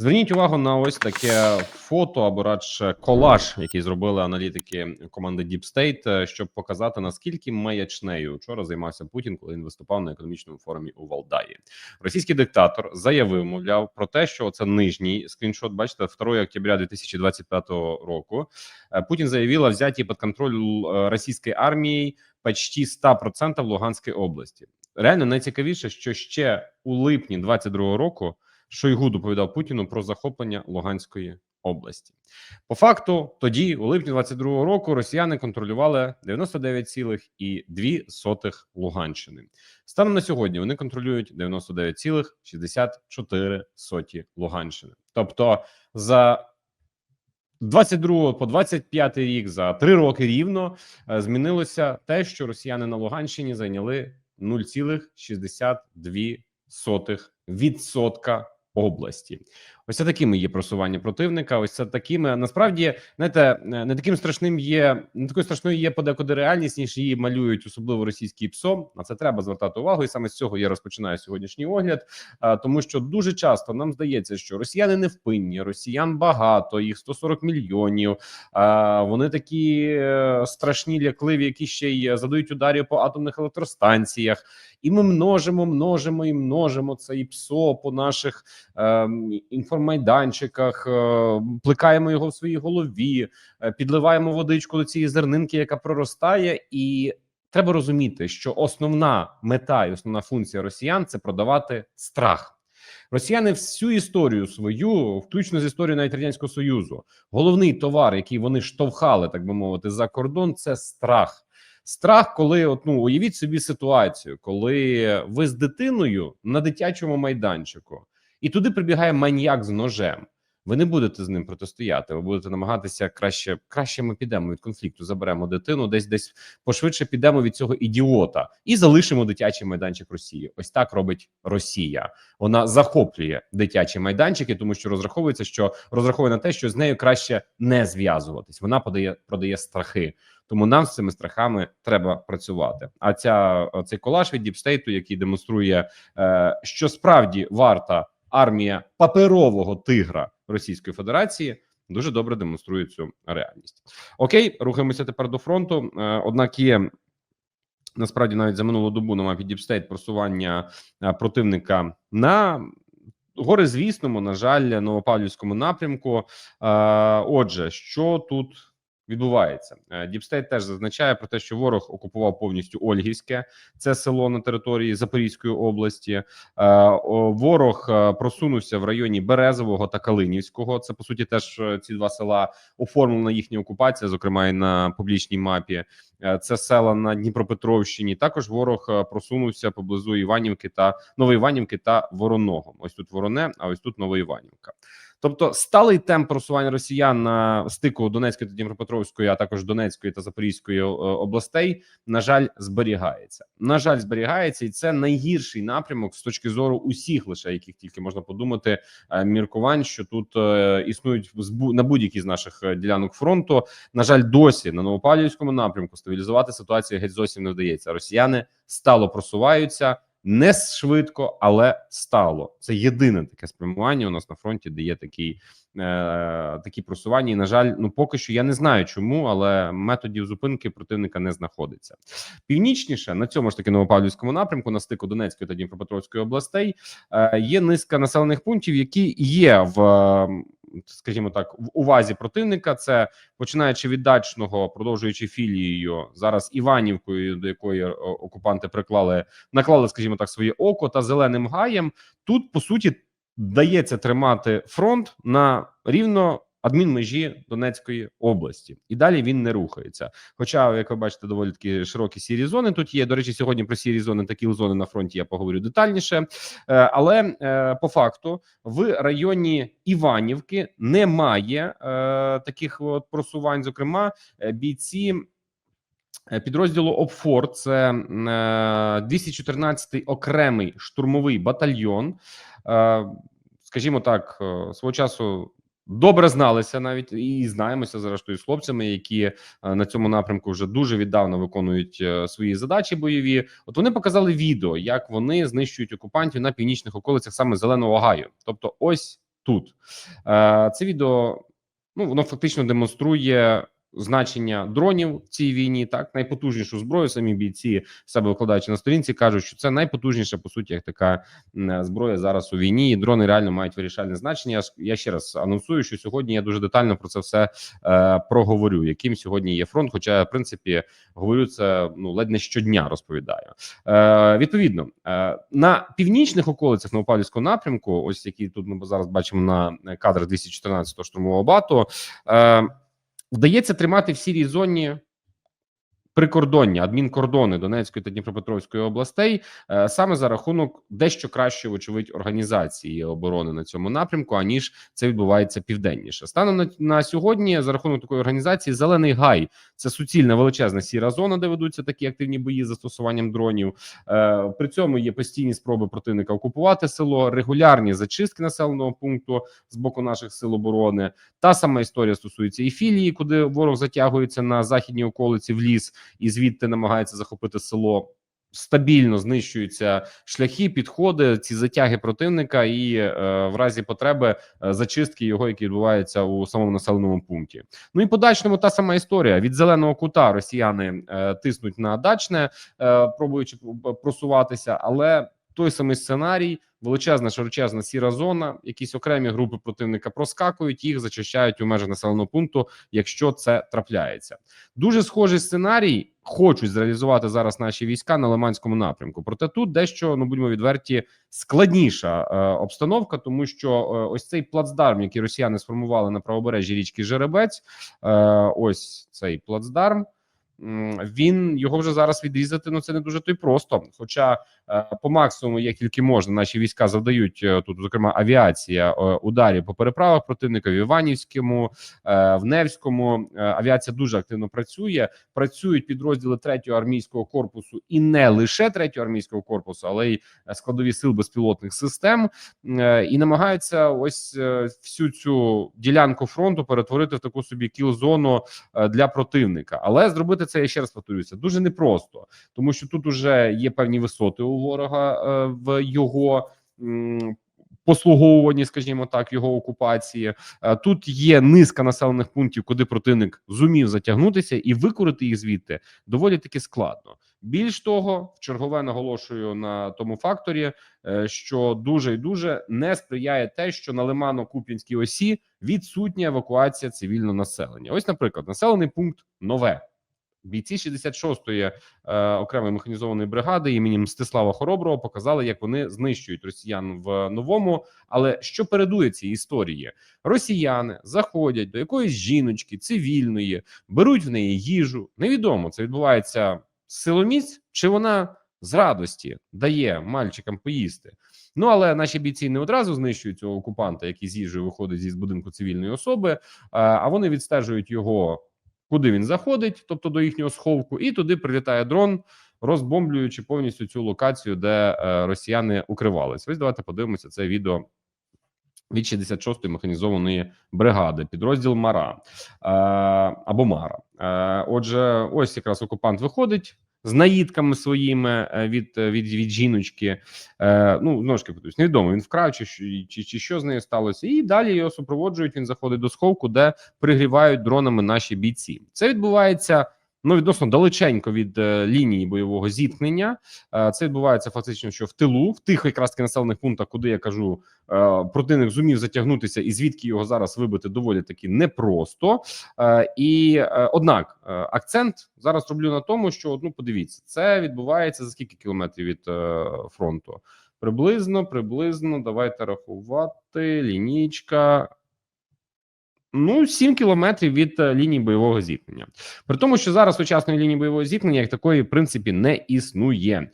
Зверніть увагу на ось таке фото або радше колаж, який зробили аналітики команди Deep State, е, щоб показати наскільки маячнею вчора займався Путін, коли він виступав на економічному форумі у Валдаї. Російський диктатор заявив, мовляв, про те, що це нижній скріншот. Бачите, 2 октября 2025 року. Е, Путін заявив о взятии под контроль е, російської армії почти 100% Луганської області. Реально найцікавіше, що ще у липні 22 року. Шойгу доповідав Путіну про захоплення Луганської області. По факту, тоді, у липні 22-го року, росіяни контролювали 99,2 Луганщини. Станом на сьогодні вони контролюють 99,64 Луганщини. Тобто за 22 по 25 рік за три роки рівно е, змінилося те, що росіяни на Луганщині зайняли 0,62 відсотка області. Ось це такими є просування противника. Ось це такими насправді знаєте, не таким страшним є не такою страшною є подекуди реальність, ніж її малюють, особливо російський ПСО. На це треба звертати увагу, і саме з цього я розпочинаю сьогоднішній огляд, а, тому що дуже часто нам здається, що росіяни невпинні, росіян багато, їх 140 мільйонів. А, вони такі е, страшні, лякливі, які ще й задають ударів по атомних електростанціях. І ми множимо, множимо і множимо це ПСО по наших е, інформайданчиках, е, плекаємо його в своїй голові, е, підливаємо водичку до цієї зернинки, яка проростає, і треба розуміти, що основна мета і основна функція росіян це продавати страх. Росіяни всю історію свою, включно з історією навіть радянського союзу, головний товар, який вони штовхали, так би мовити, за кордон, це страх. Страх, коли от, ну, уявіть собі ситуацію, коли ви з дитиною на дитячому майданчику, і туди прибігає маньяк з ножем. Ви не будете з ним протистояти. Ви будете намагатися краще. Краще ми підемо від конфлікту. Заберемо дитину, десь десь пошвидше підемо від цього ідіота і залишимо дитячий майданчик Росії. Ось так робить Росія. Вона захоплює дитячі майданчики, тому що розраховується, що розраховує на те, що з нею краще не зв'язуватись. Вона подає продає страхи. Тому нам з цими страхами треба працювати. А ця цей колаж від діпстейту, який демонструє, е, що справді варта армія паперового тигра Російської Федерації, дуже добре демонструє цю реальність. Окей, рухаємося тепер до фронту. Е, однак є. Насправді, навіть за минулу добу на мапі Діпстейт просування е, противника на гори, звісному, на жаль, Новопавлівському напрямку. Е, Отже, що тут відбувається. Діпстейт теж зазначає про те, що ворог окупував повністю Ольгівське, це село на території Запорізької області. Е, Ворог е, просунувся в районі Березового та Калинівського. Це по суті теж е, ці два села оформлена їхня окупація, зокрема і на публічній мапі. Е, Це села на Дніпропетровщині. Також ворог е, просунувся поблизу Іванівки та Новоіванівки та Вороного. Ось тут Вороне, а ось тут Новоіванівка. Тобто сталий темп просування росіян на стику Донецької та Дніпропетровської, а також Донецької та Запорізької е, областей, на жаль, зберігається. На жаль, зберігається, і це найгірший напрямок з точки зору усіх, лише яких тільки можна подумати, е, міркувань, що тут е, існують на будь-якій з наших ділянок фронту. На жаль, досі на Новопавлівському напрямку стабілізувати ситуацію геть зовсім не вдається. Росіяни стало просуваються. Не швидко, але стало. Це єдине таке спрямування у нас на фронті, де є такий, е, такі просування. І на жаль, ну поки що я не знаю чому, але методів зупинки противника не знаходиться. Північніше на цьому ж таки Новопавлівському напрямку, на стику Донецької та Дніпропетровської областей, е, є низка населених пунктів, які є в. е, Скажімо так, в увазі противника це починаючи від дачного, продовжуючи філією зараз Іванівкою, до якої е, окупанти приклали наклали, скажімо так, своє око та зеленим гаєм. Тут по суті дається тримати фронт на рівно адмінмежі Донецької області, і далі він не рухається. Хоча, як ви бачите, доволі такі широкі сірі зони тут є. До речі, сьогодні про сірі зони такі зони на фронті я поговорю детальніше. Е, Але е, по факту в районі Іванівки немає е, таких от просувань. Зокрема, бійці. Підрозділу ОПФОР це е, 214-й окремий штурмовий батальйон. Скажімо так, свого часу добре зналися навіть і знаємося зрештою з хлопцями, які е, на цьому напрямку вже дуже віддавно виконують е, свої задачі бойові. От вони показали відео, як вони знищують окупантів на північних околицях саме зеленого гаю. Тобто, ось тут. Е, Це відео ну воно фактично демонструє. Значення дронів в цій війні так найпотужнішу зброю. Самі бійці себе викладаючи на сторінці, кажуть, що це найпотужніша по суті як така зброя зараз у війні. І дрони реально мають вирішальне значення. Я ще раз анонсую, що сьогодні я дуже детально про це все е, проговорю. Яким сьогодні є фронт? Хоча в принципі говорю це ну ледь не щодня розповідаю. Е, відповідно е, на північних околицях Новопавлівського напрямку, ось які тут ми зараз бачимо на кадрах 214-го штурмового бату. Е, Вдається тримати в сірій зоні прикордоння, адмінкордони Донецької та Дніпропетровської областей е, саме за рахунок дещо кращої, вочевидь, організації оборони на цьому напрямку, аніж це відбувається південніше. Станом на, на сьогодні, за рахунок такої організації, зелений гай це суцільна величезна сіра зона, де ведуться такі активні бої з застосуванням дронів. Е, при цьому є постійні спроби противника окупувати село, регулярні зачистки населеного пункту з боку наших сил оборони. Та сама історія стосується і філії, куди ворог затягується на західній околиці в ліс і звідти намагається захопити село. Стабільно знищуються шляхи, підходи, ці затяги противника, і е, в разі потреби е, зачистки його, які відбуваються у самому населеному пункті. Ну і по дачному та сама історія від зеленого кута. Росіяни е, тиснуть на дачне, е, пробуючи просуватися, але той самий сценарій, величезна широчезна сіра зона, якісь окремі групи противника проскакують, їх зачищають у межах населеного пункту, якщо це трапляється. Дуже схожий сценарій хочуть зреалізувати зараз наші війська на Лиманському напрямку. Проте тут дещо ну будьмо відверті складніша е, обстановка, тому що е, ось цей плацдарм, який росіяни сформували на правобережжі річки Жеребець, е, ось цей плацдарм. Він його вже зараз відрізати. Ну це не дуже то й просто. Хоча е, по максимуму, як тільки можна, наші війська завдають е, тут, зокрема, авіація е, ударів по переправах противника в Іванівському, в Невському. Авіація дуже активно працює. Працюють підрозділи 3-го армійського корпусу і не лише 3-го армійського корпусу, але й складові сил безпілотних систем, і намагаються ось всю цю ділянку фронту перетворити в таку собі кіл-зону для противника. Але зробити це я ще раз повторюся дуже непросто, тому що тут уже є певні висоти у ворога е, в його. м, Послуговуванні, скажімо так, його окупації Е, тут є низка населених пунктів, куди противник зумів затягнутися і викорити їх звідти доволі таки складно. Більш того, в чергове наголошую на тому факторі, е, що дуже і дуже не сприяє те, що на Лимано-Куп'янській осі відсутня евакуація цивільного населення. Ось, наприклад, населений пункт нове. Бійці 66-ї е, окремої механізованої бригади імені Мстислава Хороброго показали, як вони знищують росіян в новому. Але що передує цій історії? Росіяни заходять до якоїсь жіночки цивільної, беруть в неї їжу. Невідомо це відбувається силоміць, чи вона з радості дає мальчикам поїсти. Ну але наші бійці не одразу знищують цього окупанта, який з їжею виходить зі будинку цивільної особи, а, а вони відстежують його, куди він заходить, тобто до їхнього сховку, і туди прилітає дрон. Розбомблюючи повністю цю локацію, де е, росіяни укривались. Ось давайте подивимося це відео від 66-ї механізованої бригади, підрозділ Мара е, або Мара. Е, отже, ось якраз окупант виходить з наїдками своїми е, від, від, від жіночки. Е, ну ножки ж невідомо він вкрав чи, чи, чи що з нею сталося. І далі його супроводжують. Він заходить до сховку, де пригрівають дронами наші бійці. Це відбувається. Ну, відносно далеченько від е, лінії бойового зіткнення. Е, це відбувається фактично, що в тилу, в тих якраз таки населених пунктах, куди я кажу, е, противник зумів затягнутися, і звідки його зараз вибити доволі таки непросто. І однак акцент зараз роблю на тому, що ну подивіться, це відбувається за скільки кілометрів від фронту? Приблизно, приблизно. Давайте рахувати. Лінійка. Ну, 7 кілометрів від е, лінії бойового зіткнення. При тому, що зараз сучасної лінії бойового зіткнення як такої, в принципі, не існує.